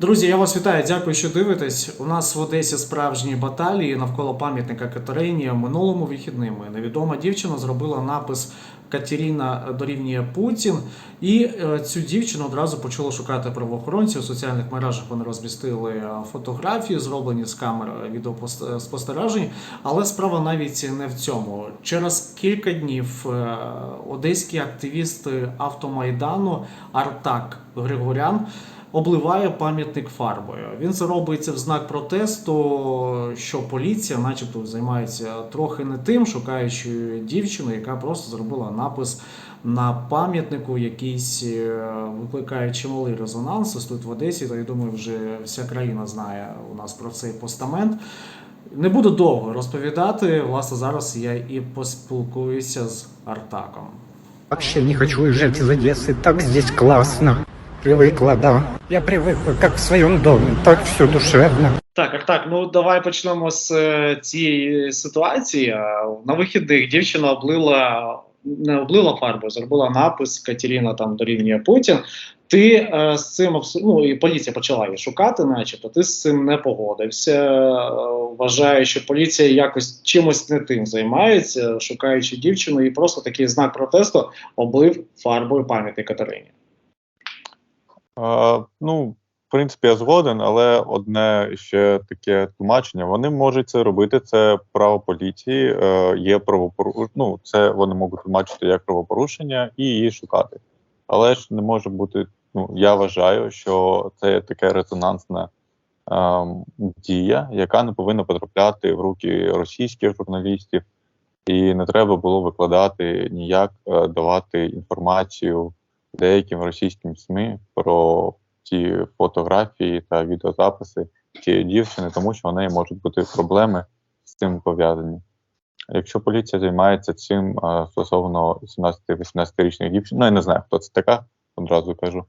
Друзі, я вас вітаю. Дякую, що дивитесь. У нас в Одесі справжні баталії навколо пам'ятника Катерині. Минулому вихідними невідома дівчина зробила напис Катерина дорівнює Путін. І е, цю дівчину одразу почало шукати правоохоронці. У соціальних мережах вони розмістили е, фотографії, зроблені з камер е, відеоспостережень. Але справа навіть не в цьому. Через кілька днів е, одеські активісти автомайдану Артак Григорян обливає пам'ятник фарбою. Він це робиться в знак протесту, що поліція, начебто, займається трохи не тим, шукаючи дівчину, яка просто зробила напис на пам'ятнику, якийсь е, викликає чималий резонанс. Ось тут в Одесі, та я думаю, вже вся країна знає у нас про цей постамент. Не буду довго розповідати. Власне, зараз я і поспілкуюся з Артаком. Вообще не хочу уезжать из Одессы, так здесь классно. Привыкла, да. Я привыкла, как в своем доме, так все душевно. Так, так, так. Ну давай почнемо з е, цієї ситуації. На вихідних дівчина облила не облила фарбою, зробила напис Катерина там дорівнює Путін. Ти е, з цим ну, і поліція почала її шукати, начебто. Ти з цим не погодився. Е, Вважаю, що поліція якось чимось не тим займається, шукаючи дівчину, і просто такий знак протесту облив фарбою пам'ятник Катерині. Ну, в принципі, я згоден, але одне ще таке тлумачення. Вони можуть це робити. Це право поліції, е, є правопорушення. Ну, це вони можуть тлумачити як правопорушення і її шукати. Але ж не може бути. Ну, я вважаю, що це є таке резонансна ем, дія, яка не повинна потрапляти в руки російських журналістів, і не треба було викладати ніяк е, давати інформацію деяким російським СМІ про ті фотографії та відеозаписи цієї дівчини, тому що в неї можуть бути проблеми з цим пов'язані. Якщо поліція займається цим стосовно 17-18-річних дівчин, ну я не знаю, хто це така, одразу кажу,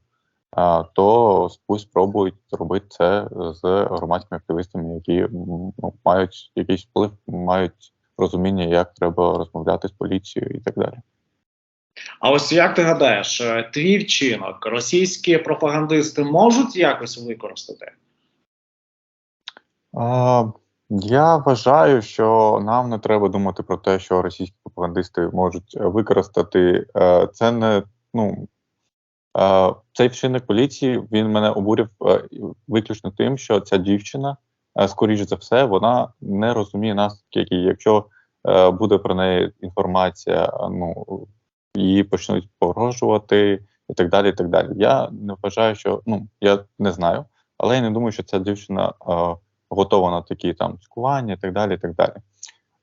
то пусть спробують зробити це з громадськими активістами, які ну, мають якийсь вплив, мають розуміння, як треба розмовляти з поліцією і так далі. А ось як ти гадаєш, е, твій вчинок російські пропагандисти можуть якось використати? А, я вважаю, що нам не треба думати про те, що російські пропагандисти можуть е, використати. Е, Це не ну цей вчинок поліції він мене обурив виключно тим, що ця дівчина, скоріш за все, вона не розуміє наслідки, які якщо буде про неї інформація, ну її почнуть погрожувати і так далі. і так далі. Я не вважаю, що ну я не знаю, але я не думаю, що ця дівчина е, готова на такі там цькування і так далі. і так далі.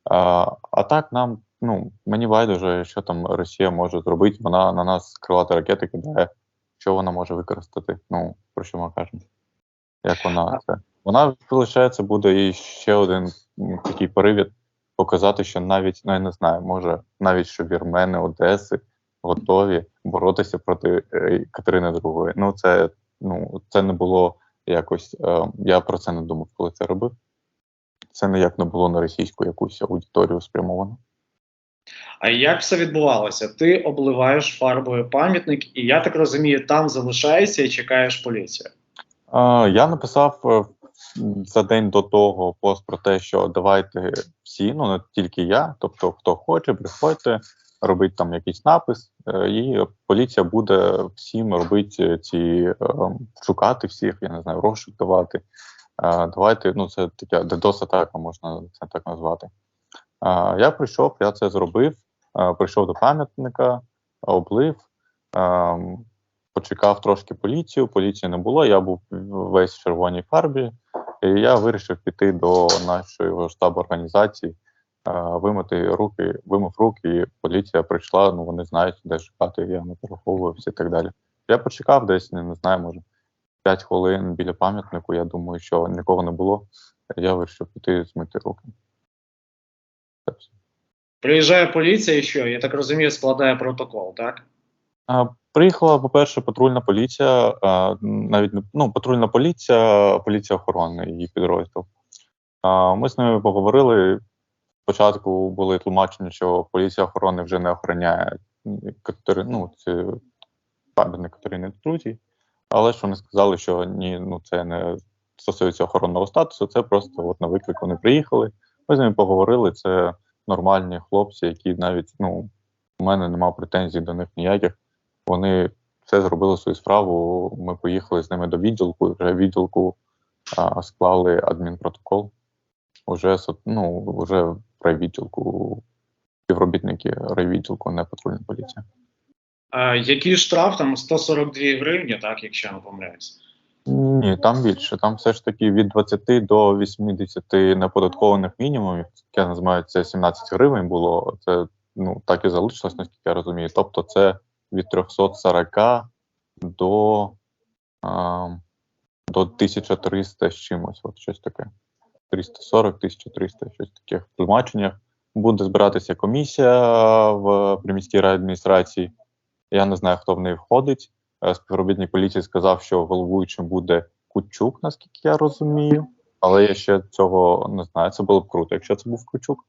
А, а так нам, ну мені байдуже, що там Росія може зробити. Вона на нас крилати ракети кидає. Що вона може використати? Ну про що ми кажемо? Як вона це? Вона виходить, буде і ще один такий привід показати, що навіть ну я не знаю, може навіть що вірмени Одеси готові боротися проти е, Катерини II. Ну це ну це не було якось. Е, я про це не думав, коли це робив. Це ніяк не було на російську якусь аудиторію спрямовано. А як все відбувалося? Ти обливаєш фарбою пам'ятник, і я так розумію, там залишаєшся і чекаєш поліцію. Я написав е, за день до того пост про те, що давайте всі, ну не тільки я, тобто хто хоче, приходьте, робить там якийсь напис, е, і поліція буде всім робити ці е, шукати всіх, я не знаю, розшук давати. Е, Давайте, ну це таке ддос атака можна це так назвати. Е, Я прийшов, я це зробив, прийшов до пам'ятника, облив. ем, почекав трошки поліцію, поліції не було, я був весь в червоній фарбі, і я вирішив піти до нашої штабу організації, е, вимити руки, вимив руки, і поліція прийшла, ну вони знають, де шукати, я не переховувався і так далі. Я почекав десь, не, не знаю, може 5 хвилин біля пам'ятнику, я думаю, що нікого не було. Я вирішив піти змити руки. Приїжджає поліція, і що? Я так розумію, складає протокол, так? А, Приїхала, по-перше, патрульна поліція, а, навіть ну, патрульна поліція, поліція охорони, її підрозділ. Ми з ними поговорили. Спочатку були тлумачення, що поліція охорони вже не охороняє Катери- ну, ці пам'ятник Катерини Друзі. Але ж вони сказали, що ні, ну це не стосується охоронного статусу, це просто от на виклик вони приїхали. Ми з ними поговорили. Це нормальні хлопці, які навіть ну, у мене немає претензій до них ніяких. Вони все зробили свою справу. Ми поїхали з ними до відділку, і вже відділку а, склали адмінпротокол. Уже ну, вже в райвідділку, співробітники райвідділку, не патрульна поліція. А, який штраф там 142 гривні, так, якщо я не помиляюсь. Ні, там більше. Там все ж таки від 20 до 80 неподаткованих мінімумів, яке називаю, це 17 гривень було. Це ну так і залишилось, наскільки я розумію. Тобто, це від 340 до, до 1300 з чимось. От щось таке. 340, 1300, щось таке. В тлумаченнях буде збиратися комісія в приміській райадміністрації. Я не знаю, хто в неї входить. Е, Співробітник поліції сказав, що головуючим буде Кучук, наскільки я розумію. Але я ще цього не знаю. Це було б круто, якщо це був Кучук.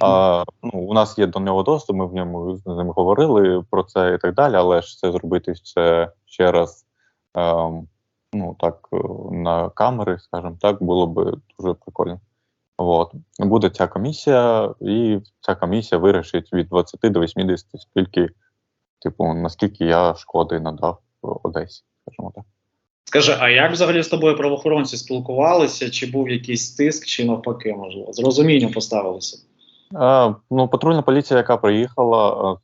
А, ну, у нас є до нього доступ, ми в ньому з ним говорили про це і так далі, але ж це зробити це ще раз ем, ну, так, е, на камери, скажімо так, було б дуже прикольно. От. Буде ця комісія, і ця комісія вирішить від 20 до 80, скільки, типу, наскільки я шкоди надав Одесі, скажімо так. Скажи, а як взагалі з тобою правоохоронці спілкувалися? Чи був якийсь тиск, чи навпаки, можливо, з розумінням поставилися? Ну, патрульна поліція, яка приїхала, е,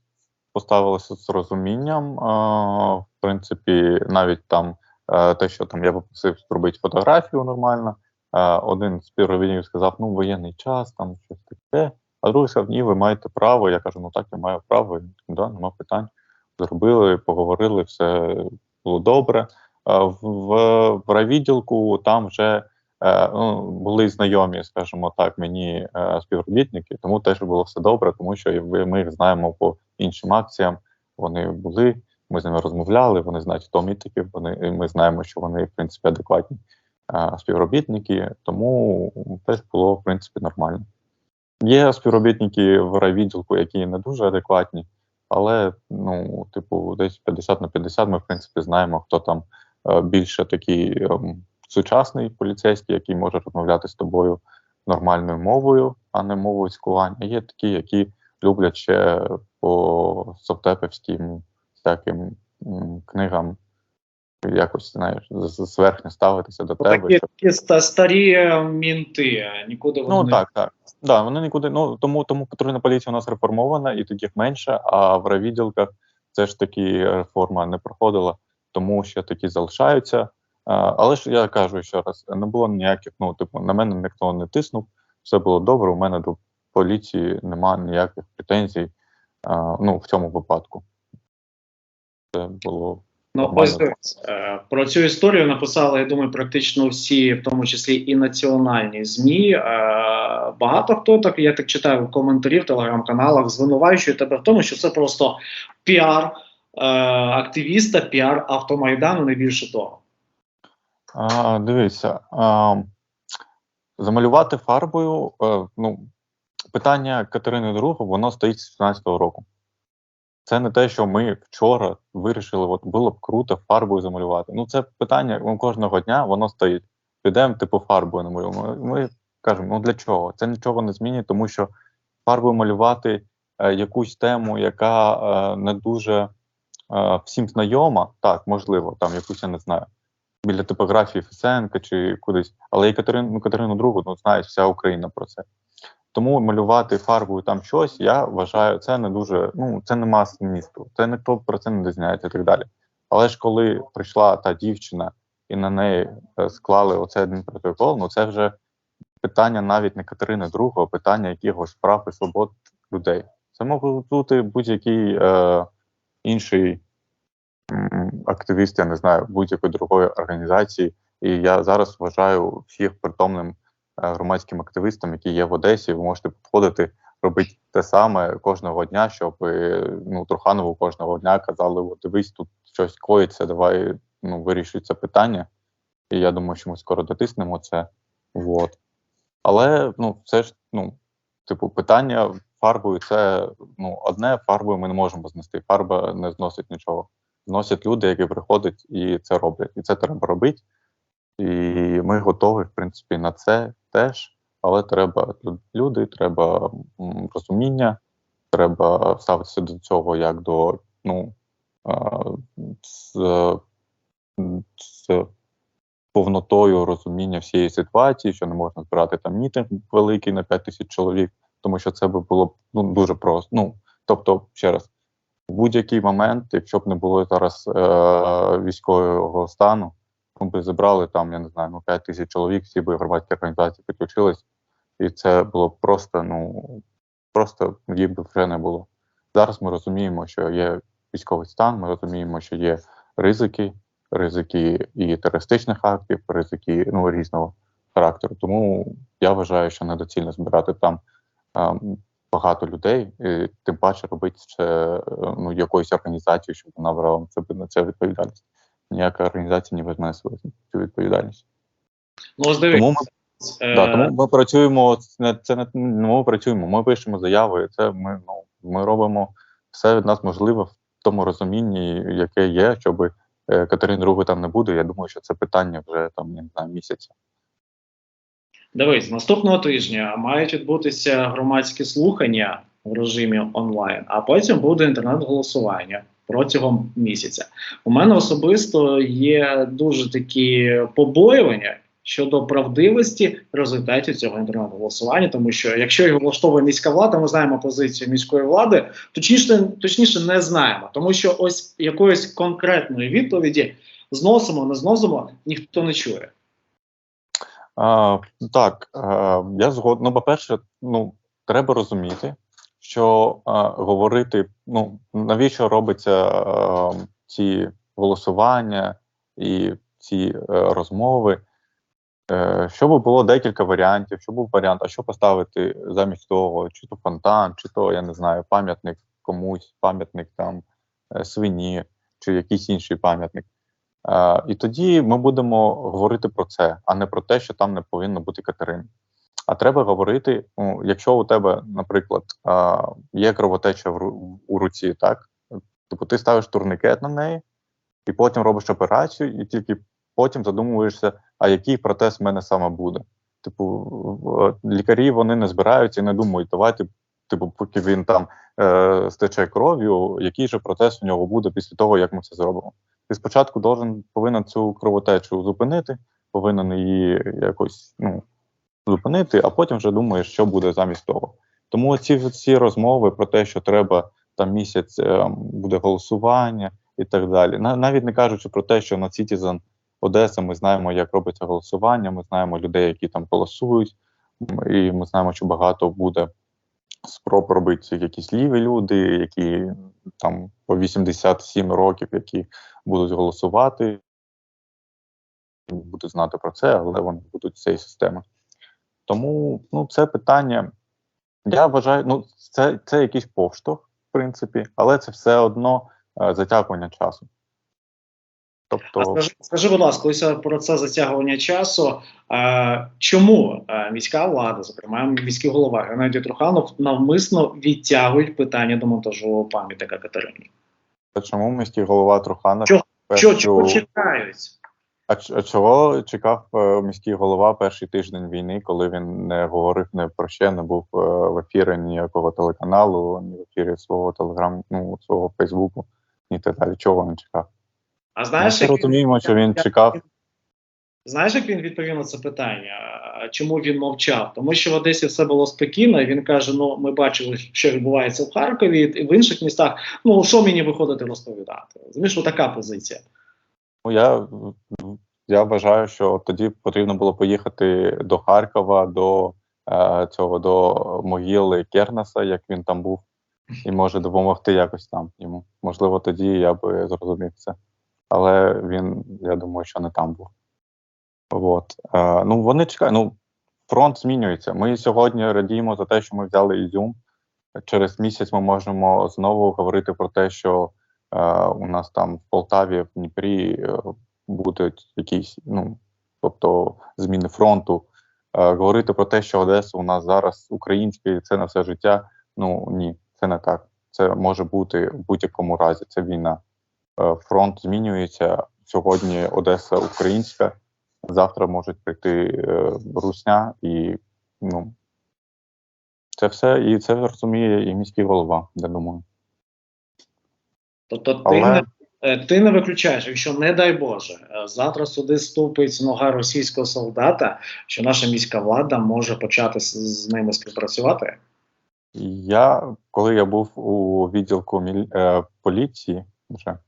поставилася з розумінням. Е, в принципі, навіть там е, те, що там я попросив зробити фотографію нормально. Один з співробітників сказав, ну, воєнний час, там щось таке. А другий сказав, ні, ви маєте право. Я кажу, ну так, я маю право. Да, нема питань. Зробили, поговорили, все було добре. В, в, райвідділку там вже ну, були знайомі, скажімо так, мені е, співробітники, тому теж було все добре, тому що ми їх знаємо по іншим акціям. Вони були, ми з ними розмовляли, вони знають, хто вони, ми знаємо, що вони, в принципі, адекватні е, співробітники, тому теж було, в принципі, нормально. Є співробітники в райвідділку, які не дуже адекватні, але, ну, типу, десь 50 на 50 ми, в принципі, знаємо, хто там е, більше такий ем, сучасний поліцейський, який може розмовляти з тобою нормальною мовою, а не мовою цькування. Є такі, які люблять ще по совтепівським всяким книгам якось знаєш, зверхньо ставитися до тебе. Такі, щоб- такі ста- старі е, мінти, нікуди вони Ну так, так. Да, вони нікуди. Ну тому тому патрульна поліція у нас реформована, і таких менше. А в райвідділках це ж таки реформа не проходила, тому що такі залишаються. Але ж я кажу ще раз: не було ніяких. Ну, типу, на мене ніхто не тиснув, все було добре. У мене до поліції немає ніяких претензій. Ну, в цьому випадку. Це було Ну, ось е, про цю історію написали, я думаю, практично всі, в тому числі і національні змі. Е, Багато хто так, я так читаю в коментарі в телеграм-каналах, звинувачує тебе в тому, що це просто піар е, активіста, піар автомайдану, не більше того. А, дивіться, а, замалювати фарбою, е, ну, питання Катерини II, воно стоїть з 16-го року. Це не те, що ми вчора вирішили, от було б круто фарбою замалювати. Ну, це питання кожного дня, воно стоїть. Підемо, типу, фарбою намалюємо. Ми, ми кажемо, ну для чого? Це нічого не змінює, тому що фарбою малювати е, якусь тему, яка е, не дуже е, всім знайома, так, можливо, там якусь я не знаю біля типографії Фесенка чи кудись. Але і Катерину, ну, Катерину Другу ну, знає вся Україна про це. Тому малювати фарбою там щось, я вважаю, це не дуже, ну, це нема змісту. Це ніхто про це не дізнається і так далі. Але ж коли прийшла та дівчина і на неї е, склали оцей один протокол, ну це вже питання навіть не Катерини а питання якихось прав і свобод людей. Це може бути будь-який е, інший активіст, я не знаю, будь-якої другої організації. І я зараз вважаю всіх притомним е, громадським активістам, які є в Одесі. Ви можете підходити, робити те саме кожного дня, щоб е, ну, Труханову кожного дня казали: от дивись, тут щось коїться, давай ну, вирішуй це питання. І я думаю, що ми скоро дотиснемо це. Вот. Але ну, все ж, ну, типу, питання фарбою це ну, одне, фарбою ми не можемо знести. Фарба не зносить нічого. Носять люди, які приходять і це роблять. І це треба робити. І ми готові, в принципі, на це теж. Але треба люди, треба розуміння, треба ставитися до цього як до ну, з, з повнотою розуміння всієї ситуації, що не можна збирати там мітинг великий на 5 тисяч чоловік, тому що це би було ну, дуже просто. Ну, тобто, ще раз, в будь-який момент, якщо б не було зараз е, військового стану, ми б зібрали там, я не знаю, ну 5 тисяч чоловік, всі би громадські організації підключились, і це було б просто, ну просто їх би вже не було. Зараз ми розуміємо, що є військовий стан, ми розуміємо, що є ризики, ризики і терористичних актів, ризики ну, різного характеру. Тому я вважаю, що недоцільно збирати там ем, багато людей, і тим паче робити ще е, ну, якоюсь організацією, щоб вона брала на себе на це відповідальність. Ніяка організація не візьме свою цю відповідальність. Ну, ось дивіться. Тому ми е, Да, тому ми працюємо це, не ну, ми працюємо. Ми пишемо заяви. і Це ми ну ми робимо все від нас можливе в тому розумінні, яке є, щоб е, Катерини Руги там не буде. Я думаю, що це питання вже там не знаю місяця. Дивись, наступного тижня мають відбутися громадські слухання в режимі онлайн, а потім буде інтернет-голосування протягом місяця. У мене особисто є дуже такі побоювання щодо правдивості результатів цього інтернет-голосування, тому що якщо його влаштовує міська влада, ми знаємо позицію міської влади, точніше, точніше не знаємо, тому що ось якоїсь конкретної відповіді зносимо, не зносимо, ніхто не чує. А, так, а, я згоден. Ну, по-перше, ну треба розуміти, що а, говорити, ну навіщо робиться а, ці голосування і ці е, розмови. Е, щоб було декілька варіантів, щоб був варіант, а що поставити замість того, чи то фонтан, чи то, я не знаю, пам'ятник комусь, пам'ятник там е, свині, чи якийсь інший пам'ятник. Е, і тоді ми будемо говорити про це, а не про те, що там не повинно бути Катерини. А треба говорити, ну, якщо у тебе, наприклад, е, є кровотеча в, у руці, так? Тобто ти ставиш турникет на неї, і потім робиш операцію, і тільки потім задумуєшся, а який протез в мене саме буде. Типу, лікарі вони не збираються і не думають, давайте, типу, поки він там е, стече кров'ю, який же протез у нього буде після того, як ми це зробимо. Ти спочатку должен, повинен цю кровотечу зупинити, повинен її якось ну, зупинити, а потім вже думаєш, що буде замість того. Тому ці ці розмови про те, що треба там місяць е, буде голосування і так далі. Навіть не кажучи про те, що на Citizen Одеса ми знаємо, як робиться голосування, ми знаємо людей, які там голосують, і ми знаємо, що багато буде спроб робити якісь ліві люди, які там по 87 років, які будуть голосувати, будуть знати про це, але вони будуть цієї системи. Тому ну, це питання. Я вважаю, ну це, це якийсь поштовх, в принципі, але це все одно е, затягування часу. А Тобто, скажи, скажи, будь ласка, ось е, про це затягування часу. А, чому е, міська влада, зокрема міський голова Геннадій Труханов, навмисно відтягують питання демонтажу пам'ятника Катерині? Чому міський голова Труханов Чого- першу- чого чекають? А, а чого чекав е, міський голова перший тиждень війни, коли він не говорив не про ще, не був е, в ефірі ніякого телеканалу, ні в ефірі свого телеграм, ну свого Фейсбуку, ні так далі. Чого він чекав? А знаєш, Ми як розуміємо, що він чекав. Знаєш, як він відповів на це питання? Чому він мовчав? Тому що в Одесі все було спокійно. і Він каже: Ну, ми бачили, що відбувається в Харкові і в інших містах. Ну що мені виходити розповідати? Розумієш, така позиція. Ну я, я вважаю, що тоді потрібно було поїхати до Харкова, до е, цього до могили Кернеса, як він там був, і може допомогти якось там йому. Можливо, тоді я би зрозумів це. Але він, я думаю, що не там був. От. Е, ну, вони чекають. Ну, фронт змінюється. Ми сьогодні радіємо за те, що ми взяли Ізюм. Через місяць ми можемо знову говорити про те, що е, у нас там в Полтаві, в Дніпрі е, будуть якісь, ну, тобто зміни фронту. Е, говорити про те, що Одеса у нас зараз українська це на все життя. Ну ні, це не так. Це може бути в будь-якому разі. Це війна. е, фронт змінюється. Сьогодні Одеса українська, завтра можуть прийти е, Русня, і ну це все, і це розуміє і міський голова, я думаю. Тобто, ти, не, е, ти не виключаєш, якщо не дай Боже, е, завтра сюди ступить нога російського солдата, що наша міська влада може почати з, з ними співпрацювати. Я, коли я був у відділку міль... е, поліції, вже,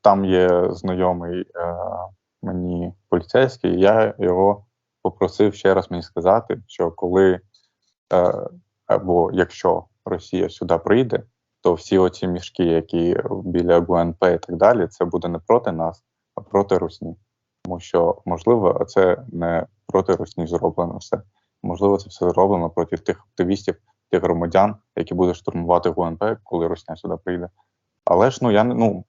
там є знайомий е, мені поліцейський, я його попросив ще раз мені сказати, що коли е, або якщо Росія сюди прийде, то всі оці мішки, які біля ГУНП і так далі, це буде не проти нас, а проти Русні. Тому що, можливо, це не проти Русні зроблено все. Можливо, це все зроблено проти тих активістів, тих громадян, які будуть штурмувати ГУНП, коли Русня сюди прийде. Але ж ну я ну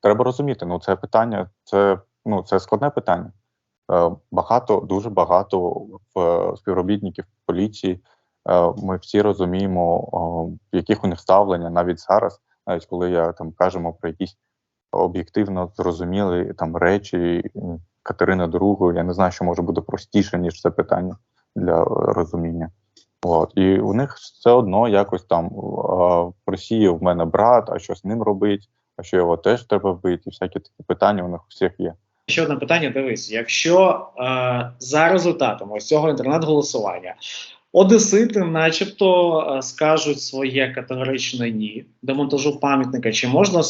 треба розуміти, ну це питання, це ну це складне питання. Е, багато, дуже багато в е, співробітників поліції. Е, ми всі розуміємо, яких у них ставлення навіть зараз, навіть коли я там кажемо про якісь об'єктивно зрозумілі там речі м, Катерини II, я не знаю, що може бути простіше, ніж це питання для розуміння. От. І у них все одно якось там а, в Росії в мене брат, а що з ним робить, а що його теж треба вбити, і всякі такі питання у них у всіх є. Ще одне питання: дивись, якщо е, за результатами ось цього інтернет-голосування одесити, начебто, е, скажуть своє категоричне ні демонтажу пам'ятника, чи можна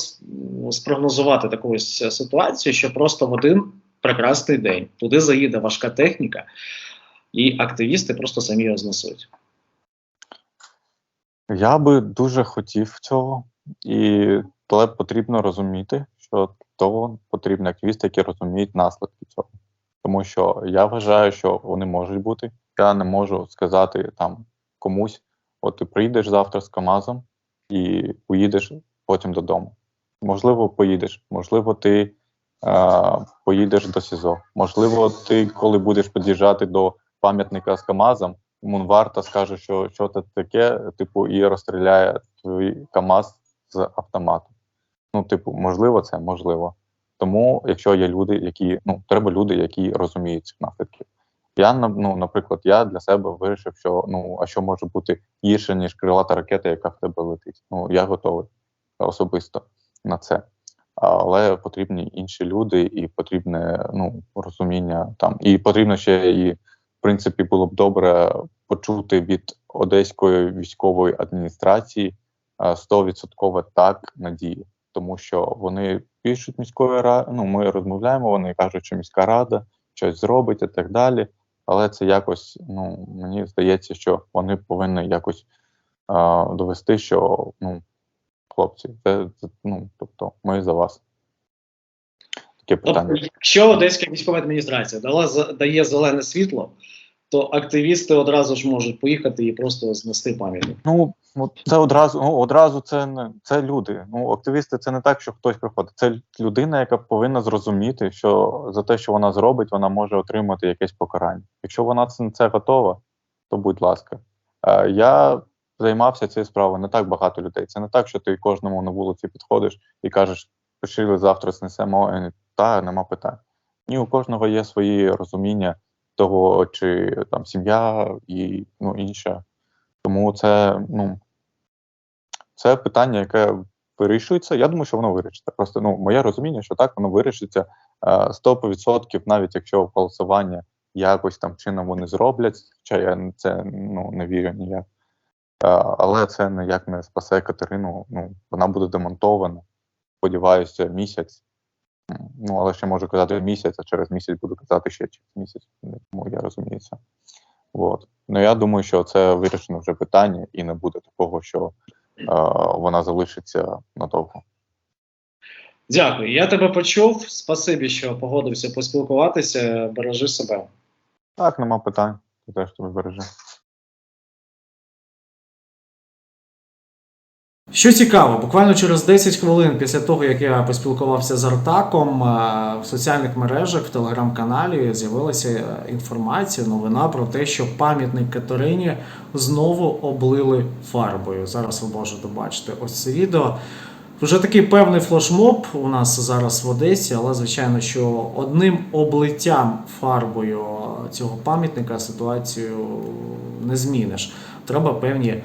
спрогнозувати таку ось ситуацію, що просто в один прекрасний день туди заїде важка техніка, і активісти просто самі його знесуть? Я би дуже хотів цього, і але потрібно розуміти, що того потрібні активісти, які розуміють наслідки цього. Тому що я вважаю, що вони можуть бути. Я не можу сказати там комусь: от ти прийдеш завтра з КАМАЗом і поїдеш потім додому. Можливо, поїдеш, можливо, ти е, поїдеш до СІЗО. Можливо, ти, коли будеш під'їжджати до пам'ятника з КАМАЗом, Мунварта скаже, що що це таке, типу, і розстріляє твій КАМАЗ з автомату. Ну, типу, можливо, це можливо. Тому, якщо є люди, які ну треба люди, які розуміють ці наслідки. Я ну, наприклад, я для себе вирішив, що ну а що може бути гірше, ніж крилата ракета, яка в тебе летить. Ну я готовий особисто на це. Але потрібні інші люди, і потрібне ну розуміння там. І потрібно ще і в принципі було б добре почути від одеської військової адміністрації е, 100% так надії, тому що вони пишуть міської ради. Ну ми розмовляємо. Вони кажуть, що міська рада щось зробить і так далі. Але це якось, ну мені здається, що вони повинні якось е, довести, що ну хлопці, це, це ну тобто ми за вас. Таке Тобто, питання. якщо Одеська військова адміністрація дала дає зелене світло, то активісти одразу ж можуть поїхати і просто знести пам'ятник. Ну, це одразу, ну, одразу це не це люди. Ну, активісти це не так, що хтось приходить. Це людина, яка повинна зрозуміти, що за те, що вона зробить, вона може отримати якесь покарання. Якщо вона це, це готова, то будь ласка. Е, я займався цією справою не так багато людей. Це не так, що ти кожному на вулиці підходиш і кажеш, пишили завтра знесемо, і та нема питань. Ні, у кожного є свої розуміння того, чи там сім'я і ну, інше. Тому це, ну, це питання, яке вирішується. Я думаю, що воно вирішиться. Просто ну, моє розуміння, що так воно вирішиться е, 100%, навіть якщо голосування якось там чином вони зроблять, хоча я це ну, не вірю ніяк. Е, але це ніяк не спасе Катерину. Ну, вона буде демонтована. Сподіваюся, місяць. Ну, але ще можу казати місяць, а через місяць буду казати ще через місяць. Тому я розумію це. От. Ну я думаю, що це вирішено вже питання, і не буде такого, що е, вона залишиться надовго. Дякую. Я тебе почув. Спасибі, що погодився поспілкуватися. Бережи себе. Так, нема питань. Ти теж тобі бережи. Що цікаво, буквально через 10 хвилин після того, як я поспілкувався з Артаком, е, в соціальних мережах, в телеграм-каналі з'явилася е, інформація, новина про те, що пам'ятник Катерині знову облили фарбою. Зараз ви можете бачити ось це відео. Вже такий певний флешмоб у нас зараз в Одесі, але звичайно, що одним облиттям фарбою цього пам'ятника ситуацію не зміниш. Треба певні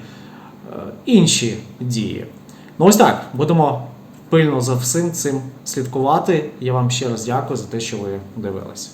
інші дії. Ну ось так, будемо пильно за всім цим слідкувати. Я вам ще раз дякую за те, що ви дивились.